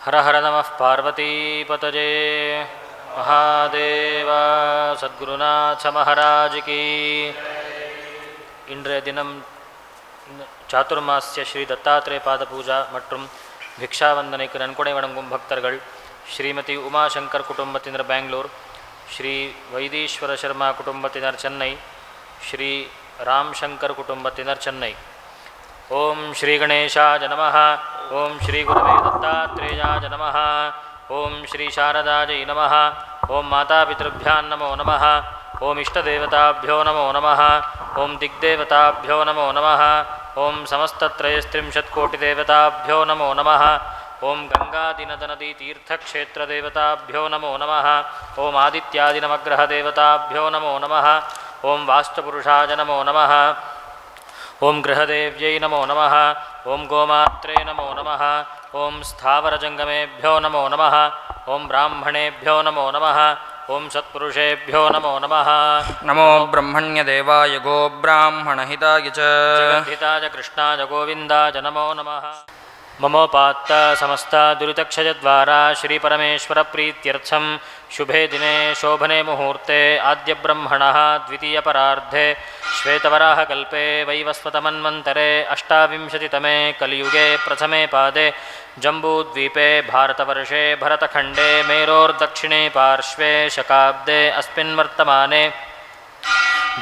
ஹர ஹர நம பார்வதீபதஜே மகாதேவ சத்குருநாத மகாராஜ் கி இன்றைய தினம் சாத்துர்மாசிய ஸ்ரீ தத்தாத்திரே பாத பூஜா மற்றும் பிக்ஷாவந்தனைக்கு நன்கொடை வழங்கும் பக்தர்கள் ஸ்ரீமதி உமாசங்கர் குடும்பத்தினர் பெங்களூர் ஸ்ரீ வைதீஸ்வர சர்மா குடும்பத்தினர் சென்னை ஸ்ரீ ராம் சங்கர் குடும்பத்தினர் சென்னை. ஓம் ஸ்ரீ கணேஷாஜ நம ஓம் ஸ்ரீ குருவே தத்தாத்ரேயாஜ நம ஓம் ஸ்ரீ சாரதாஜை நம ஓம் மாதாபிதൃഭ്യാം நமோ நம ஓம் இஷ்டதேவதாபியோ நமோ நம ஓம் திக்தேவதாபியோ நமோ நம ॐ समस्तत्रयस्त्रिंशत्कोटिदेवताभ्यो नमो नमः। ॐ गङ्गादिनदनदीतीर्थक्षेत्रदेवताभ्यो नमो नमः। ॐ आदित्यादिनवग्रहदेवताभ्यो नमो नमः। ओं वास्तुपुरुषाय नमो नमः। ओं गृहदेव्यै नमो नमः। ओं गोमात्रे नमो नमः। ओं स्थावरजङ्गमेभ्यो नमो नमः। ओं ब्राह्मणेभ्यो नमो नमः। ओम सत्षेभ्यो नमो नम। नमो ब्रह्मण्यदेवाय गोब्राह्मणहिताय च। हिताय कृष्णाय गोविन्दाय नमो नमः। ममोपात्ता समस्ता दुरितक्षयद्वारा श्रीपरमेश्वरप्रीत्यर्थं शुभे दिने शोभने मुहूर्ते आद्यब्रह्मणः द्वितीयपरार्धे। श्वेतवराहकल्पे वैवस्वतमन्वन्तरे अष्टाविंशतितमे कलियुगे प्रथमे पादे। जम्बूद्वीपे भारतवर्षे भरतखण्डे मेरोर्दक्षिणे पार्श्वे शकाब्दे अस्मिन् वर्तमाने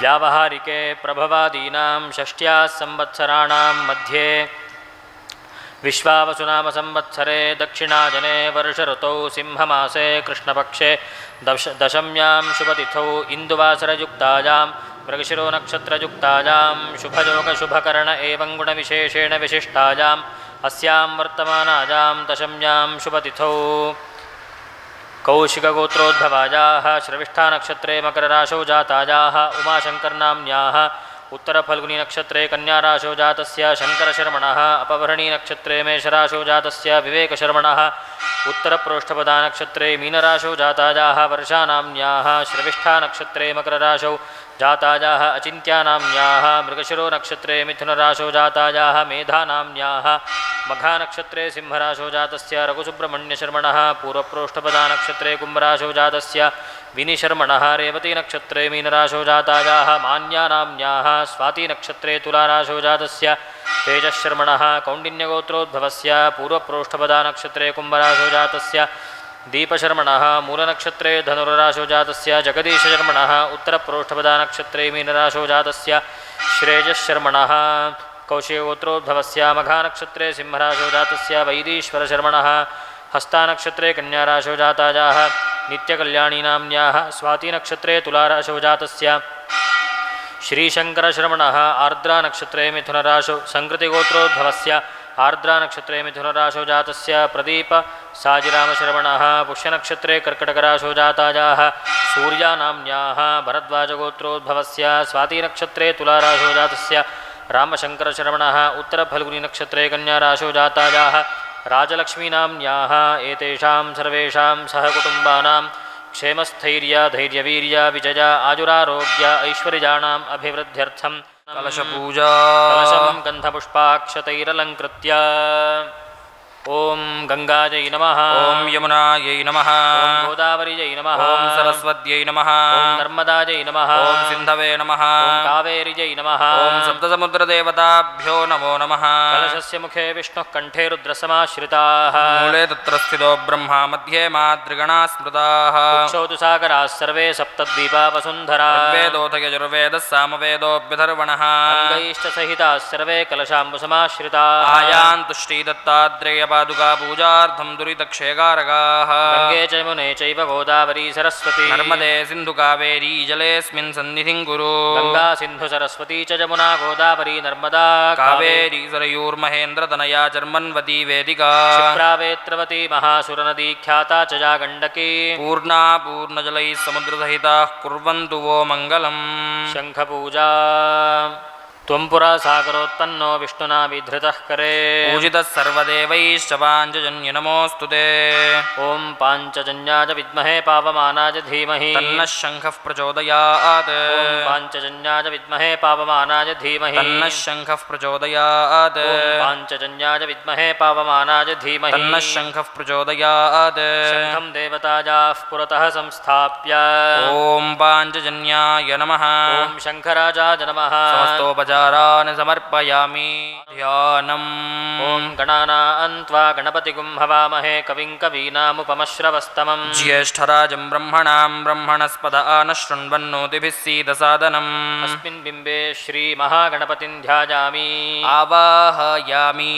व्यावहारिके प्रभवादीनां षष्ट्याः संवत्सराणां मध्ये। विश्वावसुनामसंवत्सरे दक्षिणाजने वर्षऋतौ सिंहमासे कृष्णपक्षे दश दशम्यां शुभतिथौ इन्दुवासरयुक्तायां मृगशिरोनक्षत्रयुक्तायां शुभयोगशुभकर्ण एवं गुणविशेषेण विशिष्टायाम् अस्यां वर्तमानायां दशम्यां शुभतिथौ। कौशिकगोत्रोद्भवायाः, श्रविष्ठानक्षत्रे मकरराशौ जातायाः उमाशङ्कर्नाम्न्याः उत्तरफल्गुनीनक्षत्रे कन्याराशौ जातस्य शङ्करशर्मणः अपभरणीनक्षत्रे मेषराशौ जातस्य विवेकशर्मणः, उत्तरप्रोष्ठपदानक्षत्रे मीनराशौ जातायाः वर्षानाम्न्याः, श्रविष्ठानक्षत्रे मकरराशौ जातायाः, अचिन्त्यानाम्न्याः मृगशिरो नक्षत्रे मिथुनराशौ जातायाः मेधानाम्न्याः, मघानक्षत्रे सिंहराशौ जातस्य रघुसुब्रह्मण्यशर्मणः, पूर्वप्रोष्ठपदानक्षत्रे कुम्भराशौ जातस्य विनिशर्मणः रेवतीनक्षत्रे मीनराशौ जातायाः मान्यानाम्न्याः स्वातिनक्षत्रे तुलाराशौ जातस्य तेजःशर्मणः कौण्डिन्यगोत्रोद्भवस्य पूर्वप्रोष्ठपदानक्षत्रे कुम्भराशौ जातस्य दीपशर्मणः मूलनक्षत्रे धनुर्राशौ जातस्य जगदीशशर्मणः उत्तरप्रोष्ठपदानक्षत्रे मीनराशौ जातस्य श्रेयशर्मणः कौशिकगोत्रोद्भवस्य मघानक्षत्रे सिंहराशो जातस्य वैदीश्वरशर्मणः हस्तानक्षत्रे कन्याराशौ जातायाः नित्यकल्याणीनाम्न्याः, स्वातिनक्षत्रे तुलाराशौ जातस्य श्रीशङ्करशर्मणः आर्द्रानक्षत्रे मिथुनराशौ, सङ्कृतिगोत्रोद्भवस्य, आर्द्रानक्षत्रे मिथुनराशौ जातस्य प्रदीप साजिरामशर्मणः पुष्यनक्षत्रे कर्कटकराशौ जातायाः सूर्यानाम्न्याः, भरद्वाजगोत्रोद्भवस्य, स्वातिनक्षत्रे तुलाराशौ जातस्य रामशङ्करशर्मणः उत्तरफल्गुनीनक्षत्रे कन्याराशौ जातायाः राजलक्ष्मीनाम्न्याः एतेषां सर्वेषां सहकुटुम्बानां क्षेमस्थैर्या धैर्यवीर्या विजय आजुरारोग्या ऐश्वर्याणाम् अभिवृद्ध्यर्थं कलशपूजा। कलशं गन्धपुष्पाक्षतैरलङ्कृत्य। ఓం గంగాజై నమ. ఓం యమునాయై నమ. గోదావరిజై నమ. ఓం సరస్వత్యై నమ. నర్మదాజై నమ. ఓం సింధవే నమ. కావేరిజై నమ. ఓం సప్తసముద్రదేవతాభ్యో నమో నమ. కలశస్య ముఖే విష్ణు కంఠే రుద్రసమాశ్రితా. మూలే తత్ర స్థితో బ్రహ్మా మధ్యే మాతృగణా స్మృతా చౌతు సాగరా సర్వే సప్తద్వీపా వసుంధరా వేదోధయజుర్వేద సామవేదోభ్యధర్వణ గంగైష్ట సహితా సర్వే కలశాంబు సమాశ్రితా ఆయాంతు శ్రీదత్తాద్రేయ कलशाम्बुसमाश्रिताः आयान्तु श्रीदत्तात्रेयपादुका पूजार्थं दुरितक्षेकारकाः गङ्गे च यमुने चैव गोदावरी सरस्वती नर्मदे सिन्धुकावेरी जलेऽस्मिन् सन्निधिं कुरु गङ्गा सिन्धु सरस्वती च जमुना गोदावरी नर्मदा कावेरी सरयूर्महेन्द्रतनया जर्मन्वती वेदिका क्षिप्रावेत्रवती महासुरनदी ख्याता च या गण्डकी पूर्णा पूर्णजलैः समुद्रसहिताः कुर्वन्तु वो मङ्गलम् शङ्खपूजा त्वं पुरा सागरोत्पन्नो विष्णुना विधृतः करे। पूजितः सर्वदेवैश्च नमोऽस्तु ते। ॐ पाञ्चजन्याय विद्महे पावमानाय धीमहि। तन्नः शङ्खः प्रचोदयात्। ॐ पाञ्चजन्याय विद्महे पावमानाय धीमहि। तन्नः शङ्खः प्रचोदयात्। ॐ पाञ्चजन्याय विद्महे पावमानाय धीमहि। तन्नः शङ्खः प्रचोदयात्। शङ्खं देवताजाः पुरतः संस्थाप्य। ॐ पाञ्चजन्याय नमः। ॐ शङ्खराजाय नमः। समर्पयामि ध्यानम्। ॐ गणानान्त्वा गणपतिगुं हवामहे कविं कवीनामुपमश्रवस्तमम्। ज्येष्ठराजं ब्रह्मणां ब्रह्मणस्पद आनः शृण्वन्नोतिभिः सीदसादनम्। अस्मिन् बिम्बे श्रीमहागणपतिं ध्यायामि। आवाहयामि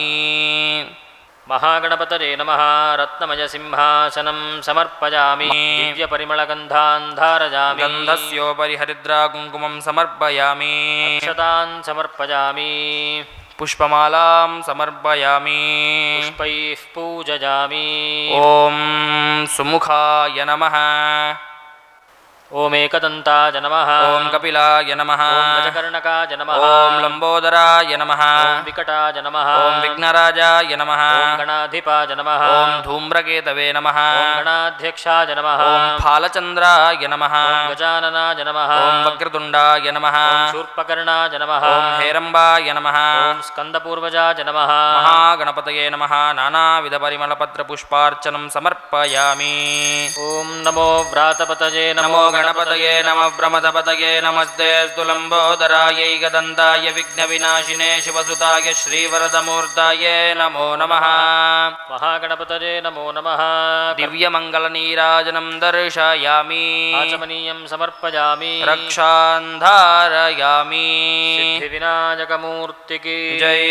महागणपतये नमः। रत्नमयसिंहासनं समर्पयामि। दिव्यपरिमळगन्धान् धारयामि गन्धस्योपरि हरिद्राकुङ्कुमं समर्पयामि। अक्षतान् समर्पयामि। पुष्पमालां समर्पयामि। पुष्पैः पूजयामि। ॐ सुमुखाय नमः ॐ एकदन्ताय नमः ॐ कपिलाय नमः ॐ गजकर्णकाय नमः ॐ लम्बोदराय नमः ॐ विकटाय नमः ॐ विघ्नराजाय नमः ॐ गणाधिपाय नमः ॐ धूम्रकेतवे नमः ॐ गणाध्यक्षाय नमः ॐ फालचन्द्राय नमः ॐ गजाननाय नमः ॐ वक्रतुण्डाय नमः ॐ शूर्पकर्णाय नमः ॐ हेरम्बाय नमः ॐ स्कन्दपूर्वजाय नमः महागणपतये नमः नानाविधपरिमलपत्रपुष्पार्चनं समर्पयामि ॐ नमो व्रातपतये नमो गणपतये नमः प्रमदपतये नमस्ते। लम्बोदरायै गदन्ताय विघ्नविनाशिने शिवसुताय श्रीवरदमूर्ताय नमो नमः। महागणपतये नमो नमः। दिव्यमङ्गलनीराजनं दर्शयामि। आचमनीयं समर्पयामि। रक्षान् धारयामि सिद्धिविनायकमूर्तिकी। जय।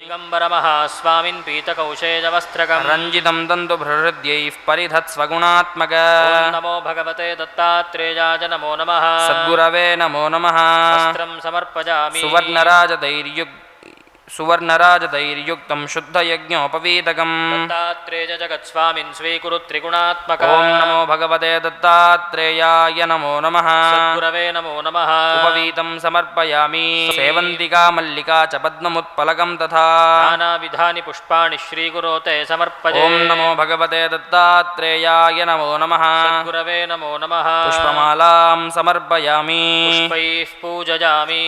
दिगम्बरमहास्वामिन् पीतकौशेजवस्त्रकम् रञ्जितं तन्तुभृहृद्यैः परिधत्स्वगुणात्मक। ॐ नमो भगवते दत्तात्रेयाय नमो नमः। सद्गुरवे नमो नमः। समर्पयामि। सुवर्णराजदैर्युक् सुवर्णराजदैर्युक्तं शुद्धयज्ञोपवीतकम् दत्तात्रेय जगत्स्वामिन् स्वीकुरु त्रिगुणात्मक ॐ नमो भगवते दत्तात्रेयाय नमो नमः सद्गुरवे नमो नमः उपवीतं समर्पयामि सेवन्तिका मल्लिका च पद्ममुत्पलकं तथा नानाविधानि पुष्पाणि श्रीगुरो ते समर्पये ॐ नमो भगवते दत्तात्रेयाय नमो नमः सद्गुरवे नमो नमः पुष्पमालां समर्पयामि पुष्पैः पूजयामि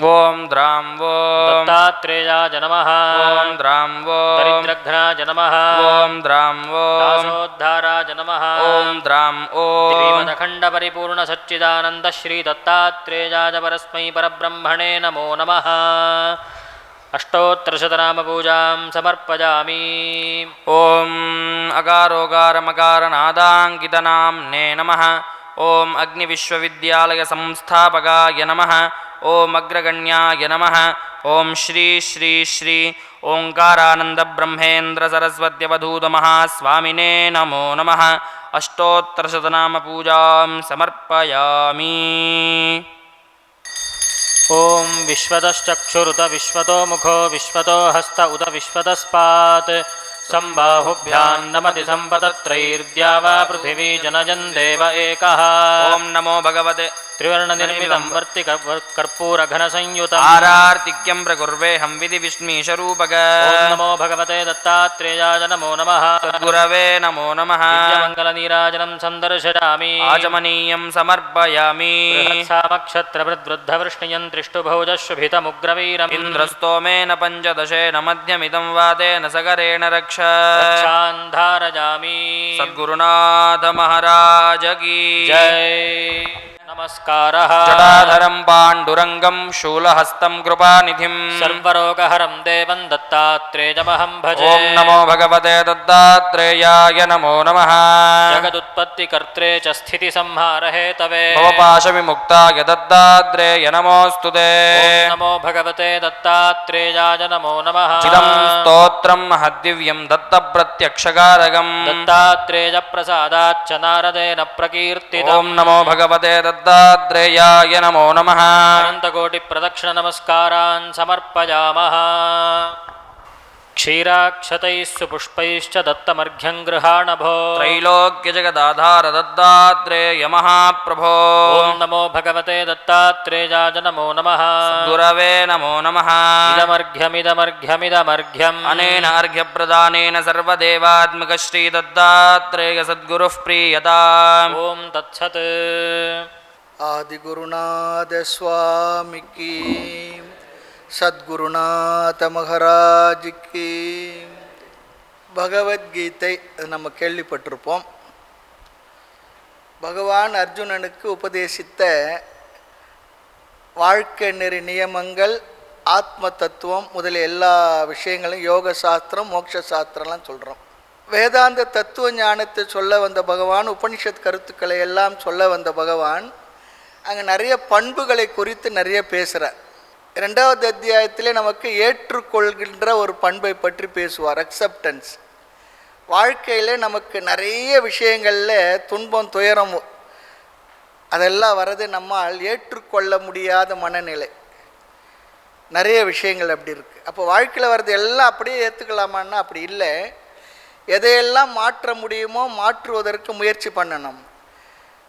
ॐ द्रां वो दत्तात्रेयाय नमः। ॐ द्रां वो दरिद्रघ्नाय नमः। ॐ द्रां वो दासोद्धाराय नमः। ॐ द्रां ॐ श्रीमदखण्डपरिपूर्णसच्चिदानन्द श्रीदत्तात्रेयाय परस्मै परब्रह्मणे नमो नमः। अष्टोत्तरशतनामपूजां समर्पयामि। ॐ अकारोगारमकारनादाङ्कितनाम्ने नमः ॐ अग्निविश्वविद्यालयसंस्थापकाय नमः ॐ अग्रगण्याय नमः ॐ श्री श्री श्री ओङ्कारानन्दब्रह्मेन्द्रसरस्वत्यवधूतमहास्वामिने नमो नमः। अष्टोत्तरशतनामपूजां समर्पयामि। ॐ विश्वतश्चक्षुरुत विश्वतो मुखो विश्वतो हस्त उत विश्वतस्पात् सम्बाहुभ्यां नमति सम्पतत्रैर्द्या वा पृथिवी जनजन् देव एकः। ॐ नमो भगवते। त्रिवर्णनिर्मितं वर्ति कर्पूरघनसंयुतम्। आरार्तिक्यं प्रकुर्वेऽहं विधिविष्णीशरूपक ॐ नमो भगवते दत्तात्रेयाय नमो नमः। गुरवे नमो नमः। दिव्यमङ्गलनीराजनं सन्दर्शयामि आचमनीयं समर्पयामि। बृहत्सामक्षत्रवृद्वृद्धवृष्णियन् त्रिष्टुभौजशुभितमुग्रवीरम्। इन्द्रस्तोमेन पञ्चदशेन मध्यमिदं वातेन सगरेण रक्ष। रक्षान् धारयामि सद्गुरुनाथ महाराज की। जय नमस्कारः जटाधरं पाण्डुरङ्गं शूलहस्तं कृपानिधिं सर्वरोगहरं देवं दत्तात्रेयमहं भजे ॐ नमो भगवते दत्तात्रेयाय नमो नमः जगदुत्पत्तिकर्त्रे च स्थितिसंहारहेतवे भवपाशविमुक्ताय दत्तात्रेय नमोऽस्तु ते ॐ नमो भगवते दत्तात्रेयाय नमो नमः चिदं स्तोत्रं महद्दिव्यं दत्तप्रत्यक्षकारकम् दत्तात्रेयप्रसादाच्च नारदेन प्रकीर्तितम् ॐ नमो भगवते दत्तात्रेयाय नमो नमः अनन्तकोटिप्रदक्षिणनमस्कारान् समर्पयामः क्षीराक्षतैः सुपुष्पैश्च दत्तमर्घ्यं गृहाणभो त्रैलोक्यजगदाधारदत्तात्रेयमः प्रभो ॐ नमो भगवते दत्तात्रेयाय नमो नमः गुरवे नमो नमः इदमर्घ्यमिदमर्घ्यमिदमर्घ्यम् अनेन अर्घ्यप्रदानेन सर्वदेवात्मकश्रीदत्तात्रेयसद्गुरुः प्रीयताम् ॐ तत्सत् ஆதிகுருநாதசுவாமிக்கு சத்குருநாத மகராஜிக்கு பகவத்கீதை நம்ம கேள்விப்பட்டிருப்போம். பகவான் அர்ஜுனனுக்கு உபதேசித்த வாழ்க்கை நெறி நியமங்கள் ஆத்ம தத்துவம் முதலிய எல்லா விஷயங்களும் யோக சாஸ்திரம் மோட்ச சாஸ்திரம்லாம் சொல்கிறோம் வேதாந்த தத்துவ ஞானத்தை சொல்ல வந்த பகவான் உபனிஷத் கருத்துக்களை எல்லாம் சொல்ல வந்த பகவான் அங்கே நிறைய பண்புகளை குறித்து நிறைய பேசுகிறார் ரெண்டாவது அத்தியாயத்திலே நமக்கு ஏற்றுக்கொள்கின்ற ஒரு பண்பை பற்றி பேசுவார் அக்செப்டன்ஸ் வாழ்க்கையில் நமக்கு நிறைய விஷயங்களில் துன்பம் துயரம் அதெல்லாம் வர்றது நம்மால் ஏற்றுக்கொள்ள முடியாத மனநிலை. நிறைய விஷயங்கள் அப்படி இருக்குது அப்போ வாழ்க்கையில் வர்றது எல்லாம் அப்படியே ஏற்றுக்கலாமான்னா அப்படி இல்லை. எதையெல்லாம் மாற்ற முடியுமோ மாற்றுவதற்கு முயற்சி பண்ணணும்.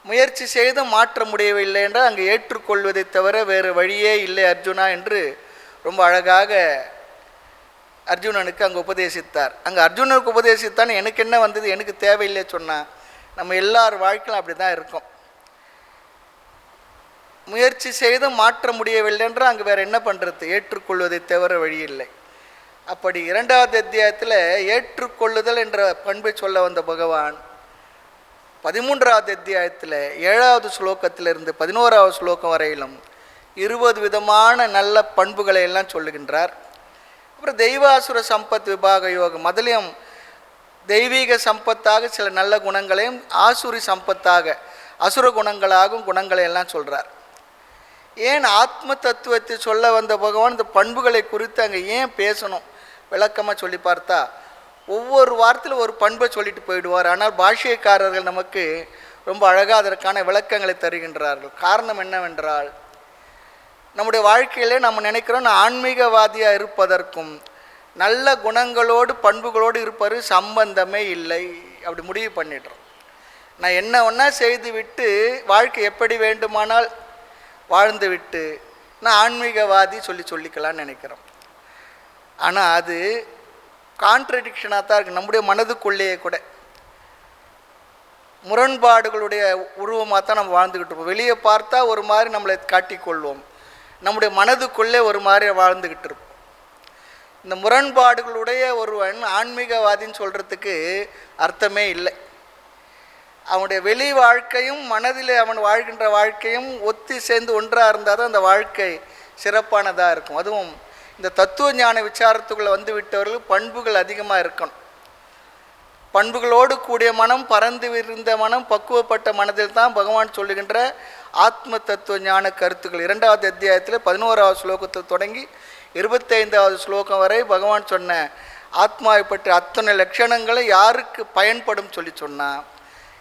முயற்சி செய்து மாற்ற முடியவில்லை என்றால் அங்கே ஏற்றுக்கொள்வதை தவிர வேறு வழியே இல்லை அர்ஜுனா என்று ரொம்ப அழகாக அர்ஜுனனுக்கு அங்கே உபதேசித்தார். அங்கே அர்ஜுனனுக்கு உபதேசித்தான் எனக்கு என்ன வந்தது? எனக்கு தேவையில்லை சொன்னால் நம்ம எல்லார் வாழ்க்கையிலும் அப்படி தான் இருக்கோம். முயற்சி செய்து மாற்ற முடியவில்லை என்றால் அங்கே வேறு என்ன பண்ணுறது ஏற்றுக்கொள்வதை தவிர வழி இல்லை. அப்படி இரண்டாவது அத்தியாயத்தில் ஏற்றுக்கொள்ளுதல் என்ற பண்பை சொல்ல வந்த பகவான் பதிமூன்றாவது அத்தியாயத்தில் ஏழாவது ஸ்லோகத்திலிருந்து பதினோராவது ஸ்லோகம் வரையிலும் இருபது விதமான நல்ல பண்புகளை எல்லாம் சொல்லுகின்றார். அப்புறம் தெய்வாசுர சம்பத் விபாக யோகம். அதுலேயும் தெய்வீக சம்பத்தாக சில நல்ல குணங்களையும் ஆசுரி சம்பத்தாக அசுர குணங்களாகும் குணங்களை எல்லாம் சொல்கிறார் ஏன் ஆத்ம தத்துவத்தை சொல்ல வந்த பகவான் இந்த பண்புகளை குறித்து அங்கே ஏன் பேசணும்? விளக்கமாக சொல்லி பார்த்தா ஒவ்வொரு வாரத்தில் ஒரு பண்பை சொல்லிட்டு போயிடுவார். ஆனால் பாஷியக்காரர்கள் நமக்கு ரொம்ப அழகாக அதற்கான விளக்கங்களை தருகின்றார்கள். காரணம் என்னவென்றால் நம்முடைய வாழ்க்கையிலே நம்ம நினைக்கிறோம் நான் ஆன்மீகவாதியாக இருப்பதற்கும் நல்ல குணங்களோடு பண்புகளோடு இருப்பது சம்பந்தமே இல்லை. அப்படி முடிவு பண்ணிடுறோம். நான் என்ன ஒன்றா செய்து விட்டு வாழ்க்கை எப்படி வேண்டுமானால் வாழ்ந்து விட்டு நான் ஆன்மீகவாதி சொல்லி சொல்லிக்கலாம்னு நினைக்கிறோம். ஆனால் அது கான்ட்ரடிக்ஷனாக தான் இருக்குது நம்முடைய மனதுக்குள்ளேயே கூட. முரண்பாடுகளுடைய உருவமாக தான் நம்ம வாழ்ந்துக்கிட்டு இருப்போம். வெளியே பார்த்தா ஒரு மாதிரி நம்மளை காட்டிக்கொள்வோம். நம்முடைய மனதுக்குள்ளே ஒரு மாதிரி வாழ்ந்துக்கிட்டு இருப்போம். இந்த முரண்பாடுகளுடைய ஒருவன் ஆன்மீகவாதின்னு சொல்கிறதுக்கு அர்த்தமே இல்லை. அவனுடைய வெளி வாழ்க்கையும் மனதில் அவன் வாழ்கின்ற வாழ்க்கையும் ஒத்தி சேர்ந்து ஒன்றாக இருந்தால் தான் அந்த வாழ்க்கை சிறப்பானதாக இருக்கும். அதுவும் இந்த தத்துவ ஞான விசாரத்துக்குள்ளே வந்து விட்டவர்கள் பண்புகள் அதிகமாக இருக்கணும். பண்புகளோடு கூடிய மனம் பறந்து விருந்த மனம் பக்குவப்பட்ட மனதில் தான் பகவான் சொல்லுகின்ற ஆத்ம தத்துவ ஞான கருத்துக்கள். இரண்டாவது அத்தியாயத்தில் பதினோராவது ஸ்லோகத்தில் தொடங்கி இருபத்தைந்தாவது ஸ்லோகம் வரை பகவான் சொன்ன ஆத்மாவை பற்றி அத்தனை லட்சணங்களை யாருக்கு பயன்படும் சொல்லி சொன்னான்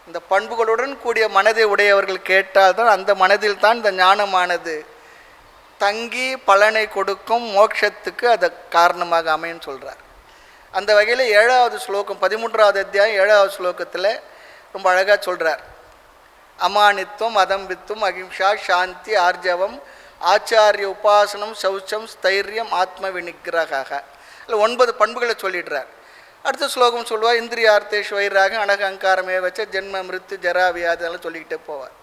இந்த பண்புகளுடன் கூடிய மனதை உடையவர்கள் கேட்டால் தான் அந்த மனதில் தான் இந்த ஞானமானது தங்கி பலனை கொடுக்கும் மோட்சத்துக்கு அது காரணமாக அமையும் சொல்கிறார் அந்த வகையில் ஏழாவது ஸ்லோகம் பதிமூன்றாவது அத்தியாயம் ஏழாவது ஸ்லோகத்தில் ரொம்ப அழகாக சொல்கிறார் அமானித்துவம் அதம்பித்துவம் அகிம்சா சாந்தி ஆர்ஜவம் ஆச்சாரிய உபாசனம் சௌச்சம் ஸ்தைரியம் ஆத்ம விநிகிரகாக இல்லை ஒன்பது பண்புகளை சொல்லிடுறார். அடுத்த ஸ்லோகம் சொல்லுவார் இந்திரியார்த்தேஷ் வைராக அனக அங்காரமே வச்ச ஜென்ம மிருத்து ஜரா வியாதி அதெல்லாம் சொல்லிக்கிட்டே போவார்.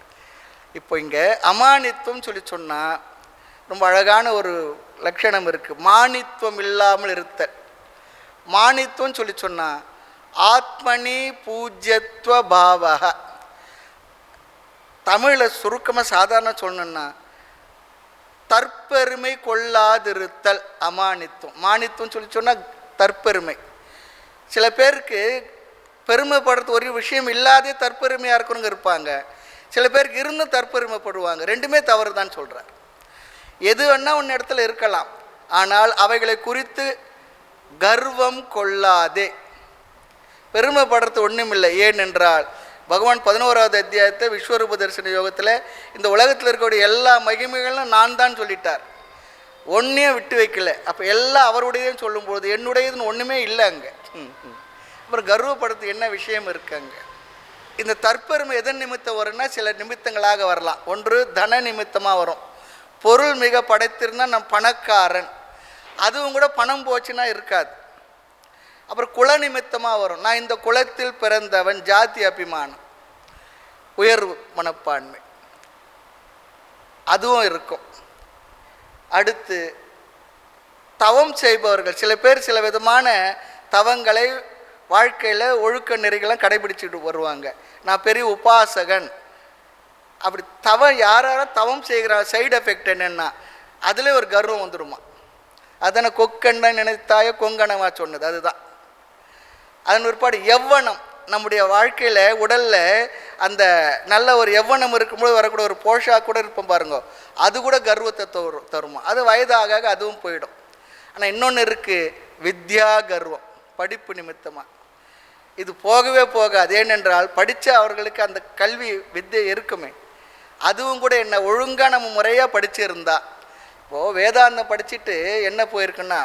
இப்போ இங்கே அமானித்துவம் சொல்லி சொன்னால் ரொம்ப அழகான ஒரு லட்சணம் இருக்குது மானித்துவம் இல்லாமல் இருத்தல். மானித்துவம் சொல்லி சொன்னால் ஆத்மனி பூஜ்யத்துவ பாவக தமிழில் சுருக்கமாக சாதாரண சொல்லணுன்னா தற்பெருமை கொள்ளாதிருத்தல் அமானித்துவம் மானித்துவம் சொல்லி சொன்னால் தற்பெருமை. சில பேருக்கு பெருமைப்படுறது ஒரு விஷயம் இல்லாதே தற்பெருமையாக இருக்கணுங்க இருப்பாங்க. சில பேருக்கு இருந்தும் தற்பெருமைப்படுவாங்க. ரெண்டுமே தவறு தான் சொல்கிறார் எது வேணால் உன் இடத்துல இருக்கலாம். ஆனால் அவைகளை குறித்து கர்வம் கொள்ளாதே. பெருமைப்படுறது ஒன்றுமில்லை ஏனென்றால் பகவான் பதினோராவது அத்தியாயத்தை விஸ்வரூப தரிசன யோகத்தில் இந்த உலகத்தில் இருக்கக்கூடிய எல்லா மகிமைகளும் நான் தான் சொல்லிட்டார். ஒன்றையும் விட்டு வைக்கல. அப்போ எல்லாம் அவருடையதுன்னு சொல்லும்போது என்னுடையதுன்னு ஒன்றுமே இல்லை அங்கே. ம், ம். அப்புறம் கர்வப்படுத்து என்ன விஷயம் இருக்கு அங்கே? இந்த தற்பெருமை எதன் நிமித்தம் வரும்னா சில நிமித்தங்களாக வரலாம். ஒன்று தன நிமித்தமாக வரும். பொருள் மிக படைத்திருந்தா நான் பணக்காரன். அதுவும் கூட பணம் போச்சுன்னா இருக்காது. அப்புறம் குல நிமித்தமாக வரும். நான் இந்த குலத்தில் பிறந்தவன் ஜாதி அபிமானம் உயர்வு மனப்பான்மை. அதுவும் இருக்கும். அடுத்து தவம் செய்பவர்கள். சில பேர் சில விதமான தவங்களை வாழ்க்கையில் ஒழுக்க நெறிகளாம் கடைபிடிச்சிட்டு வருவாங்க. நான் பெரிய உபாசகன். அப்படி தவம் யார் தவம் செய்கிற சைடு எஃபெக்ட் என்னென்னா அதில் ஒரு கர்வம் வந்துடுமா அதனை கொக்கண்டன் நினைத்தாய கொங்கணமா சொன்னது அதுதான். அதன் பிற்பாடு எவ்வனம் நம்முடைய வாழ்க்கையில் உடலில் அந்த நல்ல ஒரு எவ்வனம் இருக்கும்போது வரக்கூடிய ஒரு போஷாக கூட இருப்போம் பாருங்க. அது கூட கர்வத்தை தரும் தருமா? அது வயதாக ஆக அதுவும் போயிடும். ஆனால் இன்னொன்று இருக்குது வித்யா கர்வம் படிப்பு நிமித்தமாக இது போகவே போகாது. ஏனென்றால் படித்த அவர்களுக்கு அந்த கல்வி வித்தை இருக்குமே. அதுவும் கூட என்ன ஒழுங்காக நம்ம முறையாக படிச்சிருந்தா. இப்போது வேதாந்தம் படிச்சுட்டு என்ன போயிருக்குன்னா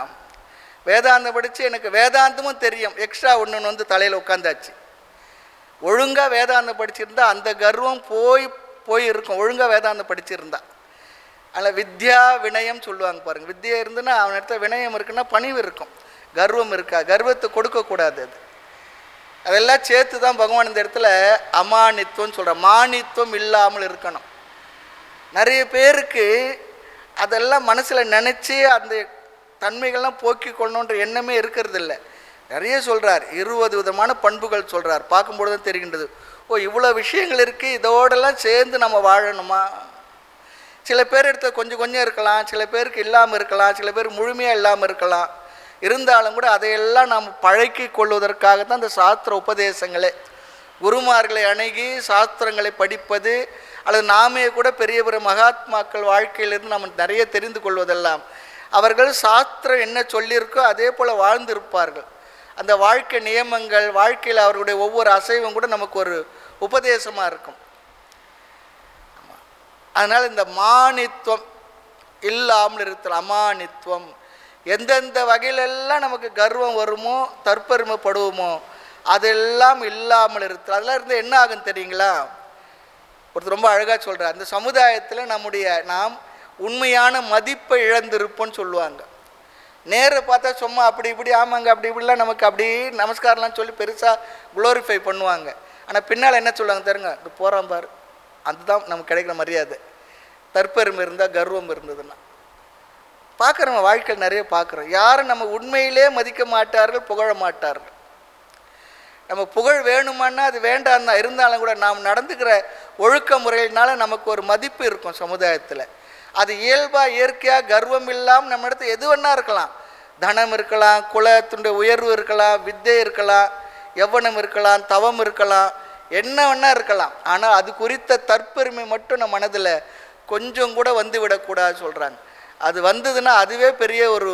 வேதாந்தம் படித்து எனக்கு வேதாந்தமும் தெரியும். எக்ஸ்ட்ரா ஒன்று வந்து தலையில் உட்காந்தாச்சு. ஒழுங்காக வேதாந்தம் படிச்சிருந்தா அந்த கர்வம் போய் போய் இருக்கும் ஒழுங்காக வேதாந்தம் படிச்சிருந்தா. அதில் வித்யா வினயம் சொல்லுவாங்க பாருங்கள் வித்யா இருந்துன்னா அவன் இடத்துல வினயம் இருக்குன்னா பணிவு இருக்கும். கர்வம் இருக்கா? கர்வத்தை கொடுக்கக்கூடாது அது. அதெல்லாம் சேர்த்து தான் பகவான் இந்த இடத்துல அமானித்துவம் சொல்கிற மானித்துவம் இல்லாமல் இருக்கணும். நிறைய பேருக்கு அதெல்லாம் மனசில் நினச்சி அந்த தன்மைகள்லாம் போக்கி கொள்ளணுன்ற எண்ணமே இருக்கிறது இல்லை நிறைய சொல்கிறார் இருபது விதமான பண்புகள் சொல்கிறார் பார்க்கும்பொழுது தான் தெரிகின்றது. ஓ இவ்வளோ விஷயங்கள் இருக்குது இதோடெல்லாம் சேர்ந்து நம்ம வாழணுமா? சில பேர் இடத்துல கொஞ்சம் கொஞ்சம் இருக்கலாம். சில பேருக்கு இல்லாமல் இருக்கலாம். சில பேர் முழுமையாக இல்லாமல் இருக்கலாம். இருந்தாலும் கூட அதையெல்லாம் நாம் பழக்கி கொள்வதற்காக தான் சாஸ்திர உபதேசங்களே. குருமார்களை அணுகி சாஸ்திரங்களை படிப்பது அல்லது நாமே கூட பெரிய பெரிய மகாத்மாக்கள் வாழ்க்கையிலிருந்து நம்ம நிறைய தெரிந்து கொள்வதெல்லாம். அவர்கள் சாஸ்திரம் என்ன சொல்லியிருக்கோ அதே போல் வாழ்ந்திருப்பார்கள். அந்த வாழ்க்கை நியமங்கள் வாழ்க்கையில் அவர்களுடைய ஒவ்வொரு அசைவும் கூட நமக்கு ஒரு உபதேசமாக இருக்கும். அதனால் இந்த மானித்துவம் இல்லாமல் இருத்தல் அமானித்துவம் எந்தெந்த வகையிலெல்லாம் நமக்கு கர்வம் வருமோ தற்பெருமைப்படுவோமோ அதெல்லாம் இல்லாமல் இருத்தல். அதெல்லாம் இருந்து என்ன ஆகும் தெரியுங்களா? ஒருத்தர் ரொம்ப அழகாக சொல்கிறார் அந்த சமுதாயத்தில் நம்முடைய நாம் உண்மையான மதிப்பை இழந்திருப்போம்னு சொல்லுவாங்க. நேரில் பார்த்தா சும்மா அப்படி இப்படி ஆமாங்க அப்படி இப்படிலாம் நமக்கு அப்படி நமஸ்காரம்லாம் சொல்லி பெருசாக குளோரிஃபை பண்ணுவாங்க. ஆனால் பின்னால் என்ன சொல்லுவாங்க தருங்க இது போகிறான் பாரு. அதுதான் நமக்கு கிடைக்கிற மரியாதை. தற்பெருமை இருந்தால் கர்வம் இருந்ததுன்னா. பார்க்குறோம் வாழ்க்கையில் நிறைய பார்க்குறோம். யாரும் நம்ம உண்மையிலே மதிக்க மாட்டார்கள் புகழ மாட்டார்கள். நம்ம புகழ் வேணுமான்னா அது வேண்டாம் தான் இருந்தாலும் கூட நாம் நடந்துக்கிற ஒழுக்க முறையினால நமக்கு ஒரு மதிப்பு இருக்கும் சமுதாயத்தில். அது இயல்பாக இயற்கையாக கர்வம் இல்லாமல் நம்ம இடத்துல எது வேணா இருக்கலாம். தனம் இருக்கலாம் குலத்துடைய உயர்வு இருக்கலாம் வித்தை இருக்கலாம் எவ்வனம் இருக்கலாம் தவம் இருக்கலாம் என்ன வேணா இருக்கலாம். ஆனால் அது குறித்த தற்பெருமை மட்டும் நம்ம மனதில் கொஞ்சம் கூட வந்து விடக்கூடாது சொல்கிறாங்க அது வந்ததுன்னா அதுவே பெரிய ஒரு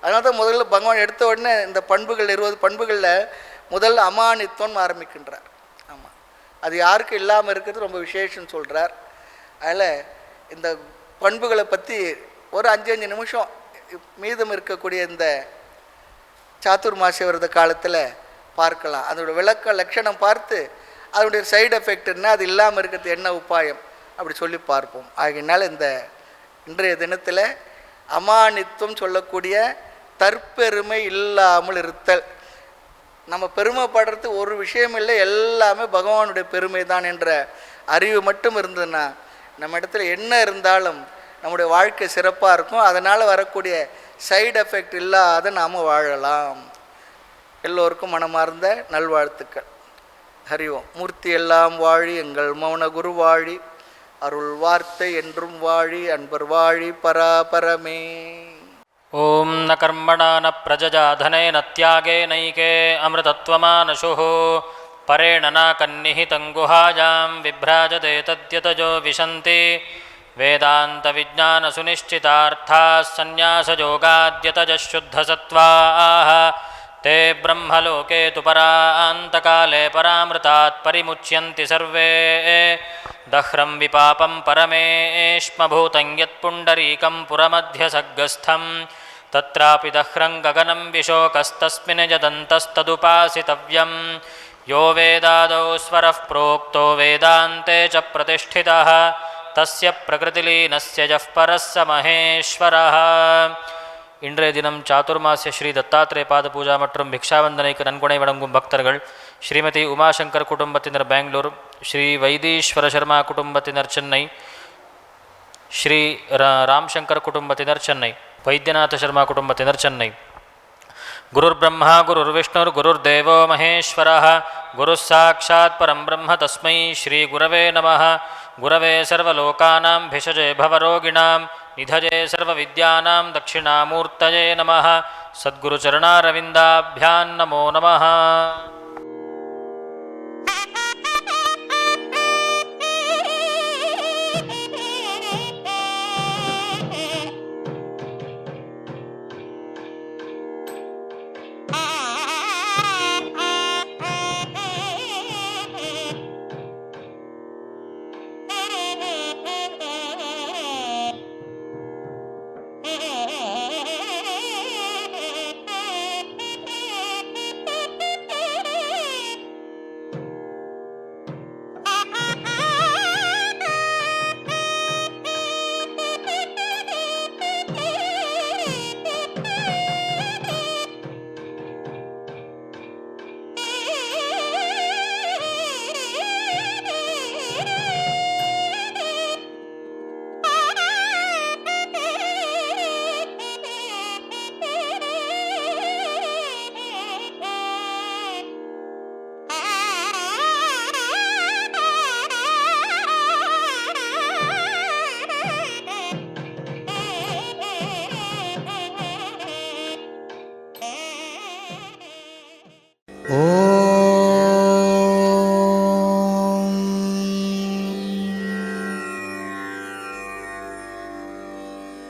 அதனால தான் முதல்ல பகவான் எடுத்த உடனே இந்த பண்புகள் இருபது பண்புகளில் முதல் அமானித்துவம் ஆரம்பிக்கின்றார். ஆமாம் அது யாருக்கும் இல்லாமல் இருக்கிறது ரொம்ப விசேஷம் சொல்கிறார் அதில் இந்த பண்புகளை பற்றி ஒரு அஞ்சு அஞ்சு நிமிஷம் மீதம் இருக்கக்கூடிய இந்த சாத்துர்மாசி விரத காலத்தில் பார்க்கலாம். அதோட விளக்க லட்சணம் பார்த்து அதனுடைய சைடு எஃபெக்ட் என்ன அது இல்லாமல் இருக்கிறது என்ன உபாயம் அப்படி சொல்லி பார்ப்போம். ஆகையினால் இந்த இன்றைய தினத்தில் அமானித்துவம் சொல்லக்கூடிய தற்பெருமை இல்லாமல் இருத்தல். நம்ம பெருமைப்படுறது ஒரு விஷயம் இல்லை எல்லாமே பகவானுடைய பெருமை தான் என்ற அறிவு மட்டும் இருந்ததுன்னா நம்ம இடத்துல என்ன இருந்தாலும் நம்முடைய வாழ்க்கை சிறப்பாக இருக்கும். அதனால் வரக்கூடிய சைடு எஃபெக்ட் இல்லாத நாம் வாழலாம். எல்லோருக்கும் மனமார்ந்த நல்வாழ்த்துக்கள். ஹரி ஓம். மூர்த்தி எல்லாம் வாழி எங்கள் மௌன குரு வாழி. அருள் வார்த்தை என்றும் வாழி அன்பர் வாழி பராபரமே ॐ न कर्मणा न प्रजजा धनेन त्यागेनैके अमृतत्वमानशुः परेण न कन्निहितं गुहायां विभ्राजते तद्यतजो विशन्ति वेदान्तविज्ञानसुनिश्चितार्थाः सन्न्यासयोगाद्यतजः शुद्धसत्त्वाः ते ब्रह्मलोके तु परान्तकाले परामृतात् परिमुच्यन्ति सर्वे दह्रं विपापं परमेष्मभूतं यत्पुण्डरीकं पुरमध्यसग्गस्थं तत्रापि दह्रं गगनं विशोकस्तस्मिन् यदन्तस्तदुपासितव्यं यो वेदादौ स्वरः प्रोक्तो वेदान्ते च प्रतिष्ठितः तस्य प्रकृतिलीनस्य यः परः स महेश्वरः இன்றைய தினம் சாதுர்மாசிய ஸ்ரீ தத்தாத்திரேய பாத பூஜா மற்றும் பிக்ஷாவந்தனைக்கு நன்கொடை வழங்கும் பக்தர்கள் ಶ್ರೀಮತಿ ಉಮಾಶಂಕರ್ ಕುಟುಂಬತ್ತಿನರ ಬ್ಯಾಂಗ್ಳೂರು ಶ್ರೀ ವೈದೀಶ್ವರ ಶರ್ಮಾ ಕುಟುಂಬತ್ತಿನರ್ ಚೆನ್ನೈ ಶ್ರೀ ರಾಮ್ಶಂಕರ್ ಕುಟುಂಬತ್ತಿನರ್ ಚೆನ್ನೈ ವೈದ್ಯನಾಥ ಶರ್ಮಾ ಕುಟುಂಬತ್ತಿನರ್ ಚೆನ್ನೈ ಗುರುರ್ಬ್ರಹ್ಮ ಗುರುರ್ವಿಷ್ಣುರ್ ಗುರುರ್ದೇವೋ ಮಹೇಶ್ವರ ಗುರುಃ ಸಾಕ್ಷಾತ್ ಪರಂ ಬ್ರಹ್ಮ ತಸ್ಮೈ ಶ್ರೀ ಗುರವೇ ನಮಃ ಗುರವೇ ಸರ್ವಲೋಕಾನಾಂ ಭಿಷಜೆ ಭವರೋಗಿಣಾಂ ನಿಧಜೆ ಸರ್ವವಿದ್ಯಾನಾಂ ದಕ್ಷಿಣಾಮೂರ್ತಯೇ ನಮಃ ಸದ್ಗುರುಚರಣಾರವಿಂದಾಭ್ಯಾನ್ ನಮೋ ನಮಃ